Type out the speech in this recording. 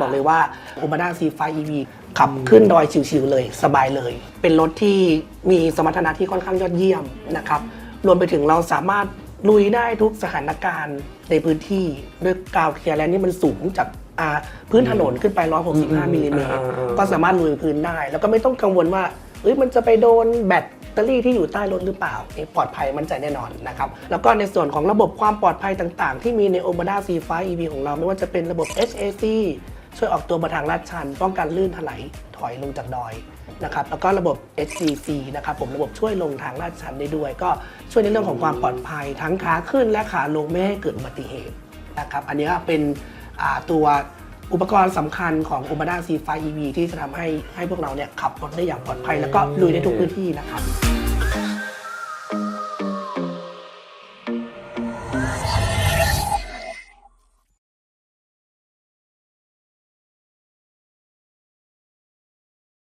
บอกเลยว่า u m a d a C5 EV ขับขึ้นดอยชิวๆเลย สบายเลย เป็นรถที่มีสมรรถนะที่ค่อนข้างยอดเยี่ยมนะครับรวมไปถึงเราสามารถลุยได้ทุกสถานการณ์ในพื้นที่ด้วยกาวเคลียร์แลนด์นี่มันสูงจากอ่าพื้นถนนขึ้นไป 165มิลลิเมตรอ่าอ่าก็สามารถลุยพื้นได้ แล้วก็ไม่ต้องกังวลว่าเอ้ยมันจะไปโดนแบตเตอรี่ที่อยู่ใต้รถหรือเปล่าปลอดภัยมั่นใจแน่นอนนะครับแล้วก็ในส่วนของระบบความปลอดภัยต่างๆ ที่มีใน o m a d a C5 EV ของเราไม่ว่าจะเป็นระบบ HAC ช่วยออกตัวมาทางลาดชัน ป้องกันลื่นถลายถอยลงจากดอยนะครับแล้วก็ระบบ HCC นะครับผมระบบช่วยลงทางลาดชันได้ด้วย ก็ช่วยในเรื่องของความปลอดภัยทั้งขาขึ้นและขาลงไม่ให้เกิดอุบัติเหตุนะครับอันนี้เป็นตัว อุปกรณ์สำคัญของ u m a d a C5 EV ที่จะทำให้ให้พวกเราเนี่ยขับรถได้อย่างปลอดภัย แล้วก็ลุยได้ทุกพื้นที่นะครับ